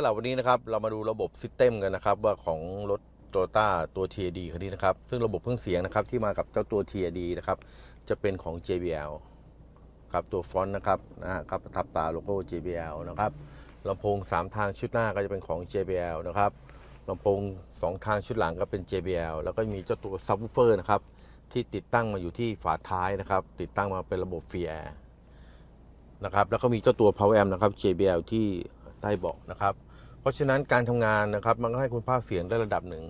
ำหรับวันนี้นะครับ เรามาดูระบบซิสเต็มกันนะครับ ว่าของรถโตโยต้าตัว TAD คันนี้นะครับ ซึ่งระบบเครื่องเสียงนะครับที่มากับเจ้าตัว TAD นะครับ จะเป็นของ JBL ครับตัวฟอนต์นะครับนะครับทับตาโลโก้ JBL นะครับลำโพง 3 ทางชุดหน้าก็จะเป็นของ JBL นะครับลำโพง 2 ทางชุดหลังก็เป็น JBL แล้วก็มีเจ้าตัวซับวูเฟอร์นะครับที่ติดตั้งมาอยู่ที่ฝาท้ายนะครับ ติดตั้งมาเป็นระบบฟรีแอร์นะครับแล้วก็มีเจ้าตัว Power Amp นะครับ JBL ที่ใต้เบาะนะครับ เพราะฉะนั้นการทำงานนะครับ มันก็ให้คุณภาพเสียงได้ระดับหนึ่ง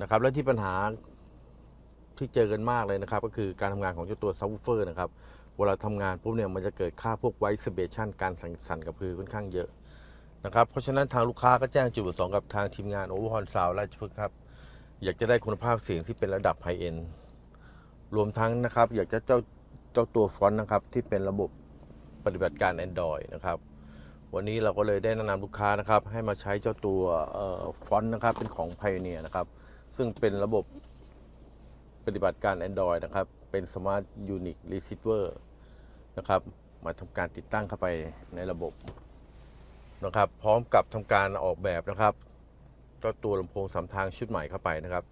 นะครับ และที่ปัญหาที่เจอกันมากเลยนะครับ ก็คือการทำงานของเจ้าตัว Subwoofer นะครับเวลาทำงานปุ๊บเนี่ยมันจะเกิดค่าพวกไวซ์เบชันการสั่นสั่นกระพือค่อนข้างเยอะนะครับ เพราะฉะนั้นทางลูกค้าก็แจ้งจุดประสงค์กับทางทีมงาน Overhaul Sound ราชพฤกษ์ครับอยากจะได้คุณภาพเสียงที่เป็นระดับไฮเอ็นรวมทั้งนะครับ อยากจะเจ้าเจ้าตัวฟอนต์นะครับ ที่เป็นระบบปฏิบัติการ Android นะครับ วันนี้เราก็เลยได้แนะนำลูกค้านะครับ ให้มาใช้เจ้าตัวฟอนต์นะครับ เป็นของ Pioneer นะครับ ซึ่งเป็นระบบปฏิบัติการ Android นะครับ เป็น Smart Unique Receiver นะครับ มาทำการติดตั้งเข้าไปในระบบนะครับ พร้อมกับทำการออกแบบนะครับเจ้าตัวลำโพงสามทางชุดใหม่เข้าไปนะครับ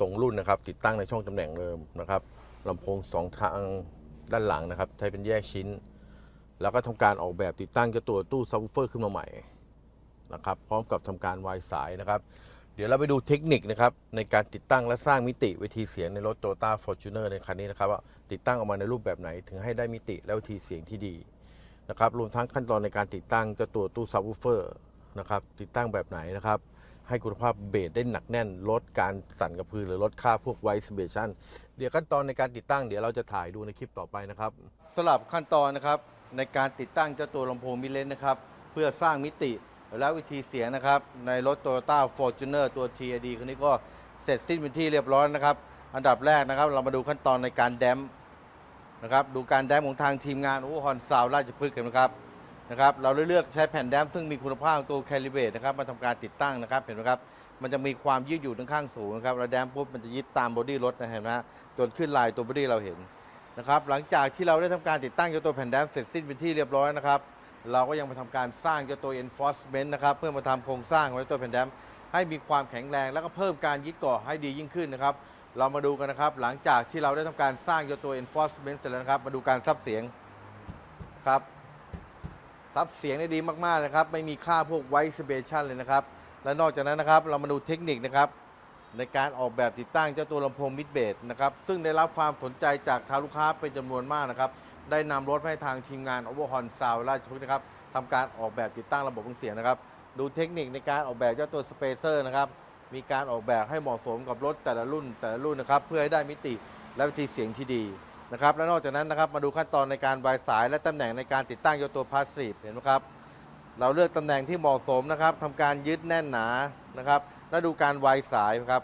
ตรงรุ่นนะครับ ติดตั้งในช่องตำแหน่งเดิมนะครับลำโพงสองทางด้านหลังนะครับ ใช้เป็นแยกชิ้น แล้วก็ทำการออกแบบติดตั้งเจ้าตัวตู้ซับวูเฟอร์ขึ้นมาใหม่นะครับ พร้อมกับทำการวายสายนะครับ เดี๋ยวเราไปดูเทคนิคนะครับในการติดตั้งและสร้างมิติเวทีเสียงในรถ Toyota Fortuner ในคันนี้นะครับว่าติดตั้งออกมาในรูปแบบไหนถึงให้ได้มิติและวิธีเสียงที่ดีนะครับรวมทั้งขั้นตอนในการติดตั้งเจ้าตัวตู้ซับวูเฟอร์นะครับติดตั้งแบบไหนนะครับให้คุณภาพเบสได้หนักแน่น ลดการสั่นกระพือหรือลดค่าพวกไวซ์เบชันเดี๋ยวขั้นตอนในการติดตั้งเดี๋ยวเราจะถ่ายดูในคลิปต่อไปนะครับสำหรับขั้นตอนนะครับ ในการติดตั้งเจ้าตัวลำโพงมิเลนนะครับ เพื่อสร้างมิติและวิธีเสียงนะครับ ในรถ Toyota Fortuner ตัว TAD คันนี้ก็เสร็จสิ้นเป็นที่เรียบร้อยนะครับ อันดับแรกนะครับ เรามาดูขั้นตอนในการแดมนะครับ ดูการแดมของทางทีมงานโอ้ฮอนซาวราชพฤกษ์กันนะครับนะครับ เราเลือกใช้แผ่นแดมซึ่งมีคุณภาพตัวแคลิเบตนะครับมาทำการติดตั้งนะครับเห็นไหมครับมันจะมีความยืดหยุ่นค่อนข้างสูงนะครับเราแดมป์ปุ๊บมันจะยึดตามบอดี้รถนะเห็นไหมฮะจนขึ้นลายตัวบอดี้เราเห็น นะครับหลังจากที่เราได้ทำการติดตั้งเจ้าตัวแผ่นแดมเสร็จสิ้นเป็นที่เรียบร้อยนะครับเราก็ยังมาทำการสร้างเจ้าตัว enforcement นะครับเพื่อมาทำโครงสร้างของเจ้าตัวแผ่นแดมให้มีความแข็งแรง แล้วก็เพิ่มการยึดเกาะให้ดียิ่งขึ้นนะครับเรามาดูกันนะครับหลังจากที่เราได้ทำการสร้างเจ้าตัว enforcement เสร็จแล้วนะครับมาดูการซับเสียงครับทับเสียงได้ดีมากๆนะครับไม่มีค่าพวกไวซ์เบชันเลยนะครับและนอกจากนั้นนะครับเรามาดูเทคนิคนะครับ ในการออกแบบติดตั้งเจ้าตัวลำโพงมิดเบสนะครับซึ่งได้รับความสนใจจากทางลูกค้าเป็นจำนวนมากนะครับได้นำรถให้ทางทีมงาน o v e r h o r n Sound ราชพฤกษ์นะครับทำการออกแบบติดตั้งระบบเครื่องเสียงนะครับ ดูเทคนิคในการออกแบบเจ้าตัวสเปเซอร์นะครับมีการออกแบบให้เหมาะสมกับรถแต่ละรุ่นแต่ละรุ่นนะครับเพื่อให้ได้มิติและวิธีเสียงที่ดีนะครับและนอกจากนั้นนะครับมาดูขั้นตอนในการวายสายและตำแหน่งในการติดตั้งโยตัวพาสซีฟเห็นไหมครับเราเลือกตำแหน่งที่เหมาะสมนะครับทำการยึดแน่นหนานะครับ และดูการวายสายครับ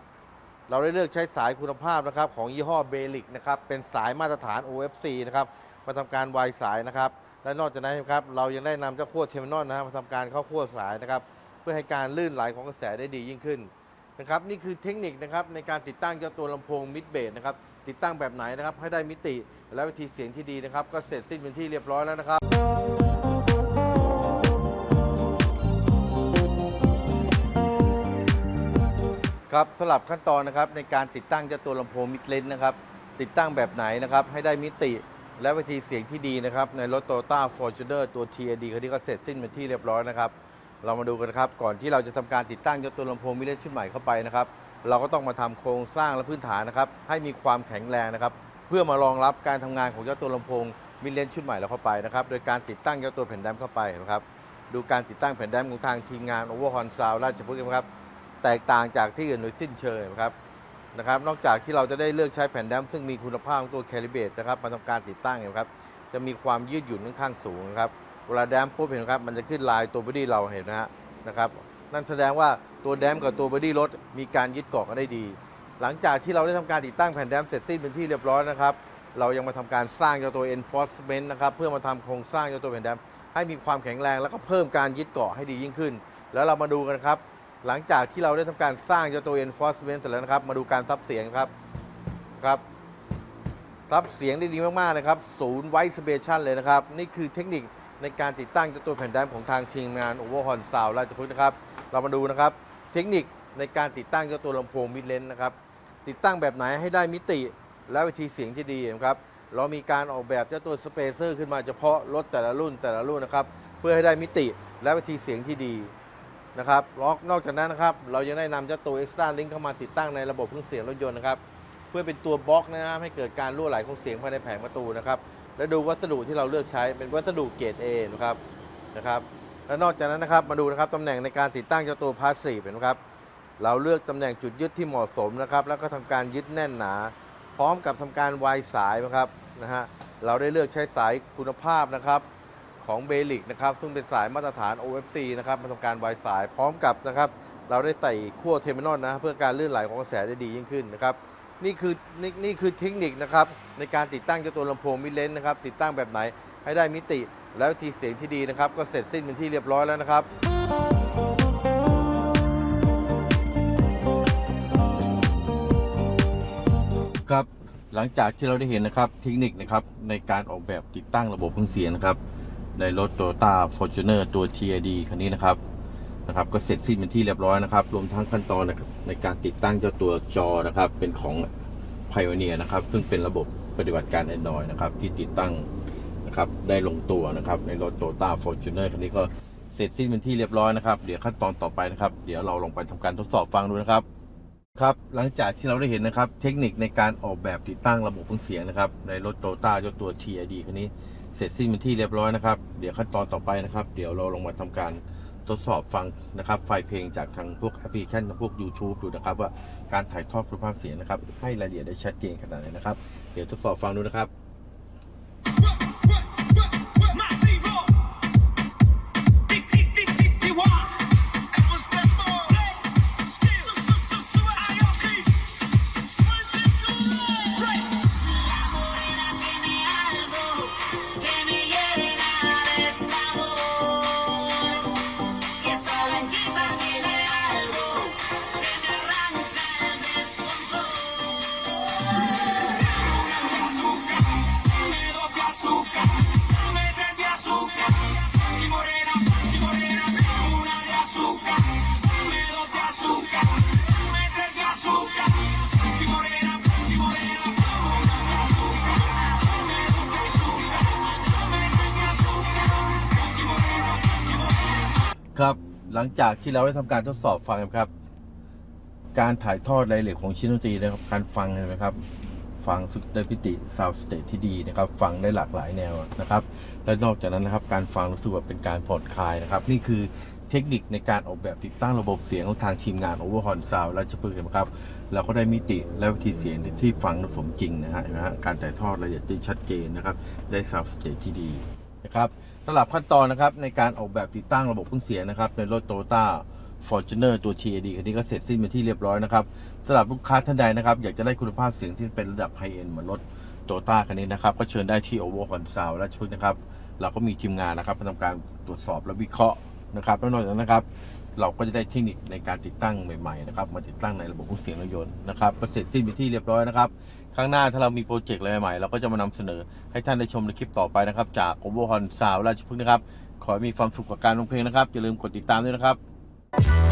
เราได้เลือกใช้สายคุณภาพนะครับของยี่ห้อเบลิกนะครับ เป็นสายมาตรฐาน OFC นะครับมาทำการวายสายนะครับ และนอกจากนั้นครับเรายังได้นำเจ้าขั้วเทอร์มินอลนะครับมาทำการเข้าขั้วสายนะครับ เพื่อให้การลื่นไหลของกระแสได้ดียิ่งขึ้นนะครับนี่คือเทคนิคนะครับในการติดตั้งเจ้าตัวลำโพงมิดเบสนะครับติดตั้งแบบไหนนะครับให้ได้มิติและวิธีเสียงที่ดีนะครับ ก็เสร็จสิ้นเป็นที่เรียบร้อยแล้วนะครับ ครับสำหรับขั้นตอนนะครับในการติดตั้งเจ้าตัวลำโพงมิดเลนนะครับ ติดตั้งแบบไหนนะครับ ให้ได้มิติและวิธีเสียงที่ดีนะครับ ในรถ Toyota Fortuner ตัว TAD คันนี้ก็เสร็จสิ้นเป็นที่เรียบร้อยนะครับ เรามาดูกันนะครับ ก่อนที่เราจะทำการติดตั้งเจ้าตัวลำโพงมิเลนชุดใหม่เข้าไปนะครับ เราก็ต้องมาทำโครงสร้างและพื้นฐานนะครับ ให้มีความแข็งแรงนะครับ เพื่อมารองรับการทำงานของเจ้าตัวลำโพงมิเลนชุดใหม่เราเข้าไปนะครับ โดยการติดตั้งเจ้าตัวแผ่นแดมเข้าไปนะครับ ดูการติดตั้งแผ่นแดมของทางทีมงาน Overhorn Sound ราชพฤกษ์นะครับ แตกต่างจากที่อื่นโดยสิ้นเชิงนะครับนะครับ นอกจากที่เราจะได้เลือกใช้แผ่นแดมซึ่งมีคุณภาพของตัวแคลิเบตนะครับมาทำการติดตั้งนี่ยครับ จะมีความยืดหยุ่นค่อนข้างสูงครับเวลาแดมปุ๊บเห็นครับมันจะขึ้นลายตัวบอดี้เราเห็นนะฮะนะครับ นั่นแสดงว่าตัวแดมกับตัวบอดี้รถมีการยึดเกาะกันได้ดี หลังจากที่เราได้ทำการติดตั้งแผ่นแดมเสร็จสิ้นเป็นที่เรียบร้อยนะครับเรายังมาทำการสร้างเจ้าตัว enforcement นะครับเพื่อมาทำโครงสร้างเจ้าตัวแผ่นแดมให้มีความแข็งแรงแล้วก็เพิ่มการยึดเกาะให้ดียิ่งขึ้น แล้วเรามาดูกันครับ หลังจากที่เราได้ทำการสร้างเจ้าตัว enforcement เสร็จแล้วนะครับ มาดูการซับเสียงครับครับซับเสียงได้ดีมากๆนะครับ ศูนย์ไวท์สเปชันเลยนะครับ นี่คือเทคนิคในการติดตั้งเจ้าตัวแผ่นแดมของทางทีมงาน Overhorn Sound ราชพฤกษ์นะครับ เรามาดูนะครับ เทคนิคในการติดตั้งเจ้าตัวลำโพงมิดเลนนะครับ ติดตั้งแบบไหนให้ได้มิติ และวิธีเสียงที่ดีนะครับเรามีการออกแบบเจ้าตัวสเปเซอร์ขึ้นมาเฉพาะรถแต่ละรุ่นแต่ละรุ่นนะครับ เพื่อให้ได้มิติและวิธีเสียงที่ดี นะครับล็อกนอกจากนั้นนะครับ เรายังได้นำเจ้าตัว Extra Link เข้ามาติดตั้งในระบบเครื่องเสียงรถยนต์นะครับเพื่อเป็นตัวบล็อกนะครับให้เกิดการรั่วไหลของเสียงภายในแผงประตูนะครับและดูวัสดุที่เราเลือกใช้เป็นวัสดุเกรด A นะครับนะครับและนอกจากนั้นนะครับมาดูนะครับตำแหน่งในการติดตั้งเจ้าตัวพาสซีฟเห็นไหมครับเราเลือกตำแหน่งจุดยึดที่เหมาะสมนะครับแล้วก็ทำการยึดแน่นหนา พร้อมกับทำการวายสายนะครับนะฮะเราได้เลือกใช้สายคุณภาพนะครับ ของเบลิกนะครับซึ่งเป็นสายมาตรฐาน OFC นะครับมาทำการวายสายพร้อมกับนะครับเราได้ใส่ขั้วเทอร์มินอลนะเพื่อการลื่นไหลของกระแสได้ดียิ่งขึ้นนะครับนี่คือนี่นี่คือเทคนิคนะครับในการติดตั้งเจ้าตัวลำโพงมิเลนนะครับติดตั้งแบบไหนให้ได้มิติ และวิธีเสียงที่ดีนะครับก็เสร็จสิ้นเป็นที่เรียบร้อยแล้วนะครับครับหลังจากที่เราได้เห็นนะครับเทคนิคนะครับในการออกแบบติดตั้งระบบเครื่องเสียงนะครับ ในรถ Toyota Fortuner ตัว TRD คันนี้นะครับนะครับก็เสร็จสิ้นเป็นที่เรียบร้อยนะครับรวมทั้งขั้นตอนนในการติดตั้งเจ้าตัวจอนะครับ เป็นของ Pioneer นะครับ ซึ่งเป็นระบบปฏิบัติการ Android นะครับ ที่ติดตั้งนะครับได้ลงตัวนะครับ ในรถ Toyota Fortuner คันนี้ก็เสร็จสิ้นเป็นที่เรียบร้อยนะครับ เดี๋ยวขั้นตอนต่อไปนะครับ เดี๋ยวเราลงไปทำการทดสอบฟังดูนะครับ ครับ หลังจากที่เราได้เห็นนะครับ เทคนิคในการออกแบบติดตั้งระบบเครื่องเสียงนะครับ ในรถโตต้าเจ้าตัว TID คันนี้ เสร็จสิ้นเป็นที่เรียบร้อยนะครับ เดี๋ยวขั้นตอนต่อไปนะครับ เดี๋ยวเราลงมาทำการทดสอบฟังนะครับ ไฟล์เพลงจากทางพวกแอปพลิเคชันพวก YouTube ดูนะครับ ว่าการถ่ายทอดคุณภาพเสียงนะครับ ให้รายละเอียดได้ชัดเจนขนาดไหนนะครับ เดี๋ยวทดสอบฟังดูนะครับ ครับหลังจากที่เราได้ทำการทดสอบฟังครับ การถ่ายทอดรายละเอียดของชิ้นดนตรีนะครับการฟังเห็นไหมครับ ฟังดได้พิติซาวสเตทที่ดีนะครับ ฟังได้หลากหลายแนวนะครับ และนอกจากนั้นนะครับ การฟังรู้สึกว่าเป็นการผ่อนคลายนะครับ นี่คือเทคนิคในการออกแบบติดตั้งระบบเสียงของทางทีมงาน Overhorn Sound ราชพฤกษ์นะครับ เราก็ได้มิติและวิธีเสียงที่ฟังสมจริงนะฮะเห็นะฮะการถ่ายทอดรายละเอียดที่ชัดเจนนะครับ ได้ซาวสเตทที่ดีนะครับ สำหรับขั้นตอนนะครับในการออกแบบติดตั้งระบบเครื่องเสียงนะครับในรถโตโยต้า Fortuner ตัว TAD คันนี้ก็เสร็จสิ้นเป็นที่เรียบร้อยนะครับสำหรับลูกค้าท่านใดนะครับ อยากจะได้คุณภาพเสียงที่เป็นระดับไฮเอ็นเหมือนรถโตต้าคันนี้นะครับ ก็เชิญได้ที่ Overhorn Sound ราชพฤกษ์นะครับ เราก็มีทีมงานนะครับทำการตรวจสอบและวิเคราะห์นะครับแล้วนอกจากนั้นนะครับ เราก็จะได้เทคนิคในการติดตั้งใหม่ๆนะครับมาติดตั้งในระบบเครื่องเสียงรถยนต์นะครับก็เสร็จสิ้นเป็นที่เรียบร้อยนะครับข้างหน้าถ้าเรามีโปรเจกต์อะไรใหม่ๆเราก็จะมานำเสนอให้ท่านได้ชมในคลิปต่อไปนะครับจากโอเวอร์ฮอนซาวราชพฤกษ์นะครับขอให้มีความสุขกับการร้องเพลงนะครับอย่าลืมกดติดตามด้วยนะครับ